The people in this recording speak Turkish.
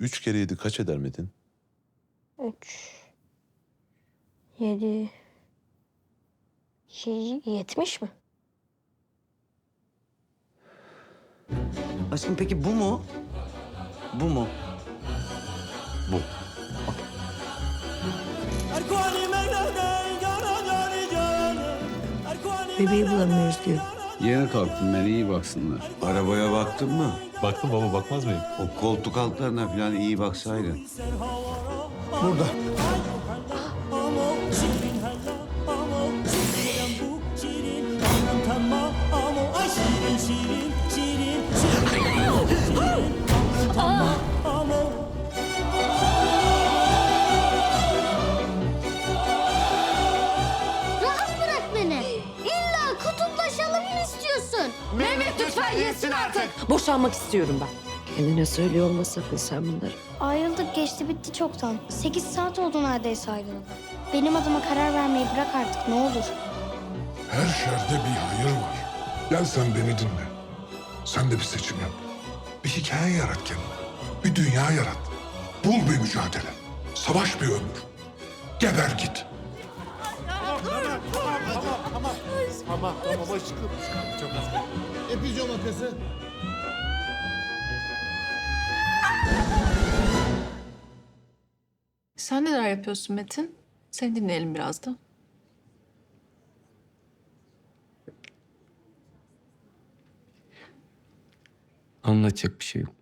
Üç kere yedi kaç eder Metin? Üç. Yedi. Şey, yetmiş mi? Aşkım peki bu mu? Bu mu? Bu. Bebeği bulamıyoruz diyor. Yeni kalktım ben iyi baksınlar. Arabaya baktın mı? Baktım baba bakmaz mıyım? O koltuk altlarına falan iyi baksaydın. Burada. Mehmet lütfen yesin artık. Boşanmak istiyorum ben. Kendine söylüyor olma sakın sen bunları. Ayrıldık geçti bitti çoktan. Sekiz saat oldu neredeyse ayrılalı. Benim adıma karar vermeyi bırak artık ne olur. Her şerde bir hayır var. Gel sen beni dinle. Sen de bir seçim yap. Bir hikaye yarat kendine. Bir dünya yarat. Bul bir mücadele. Savaş bir ömür. Geber git. Sen neler yapıyorsun Metin? Seni dinleyelim biraz da. Anlatacak bir şey yok.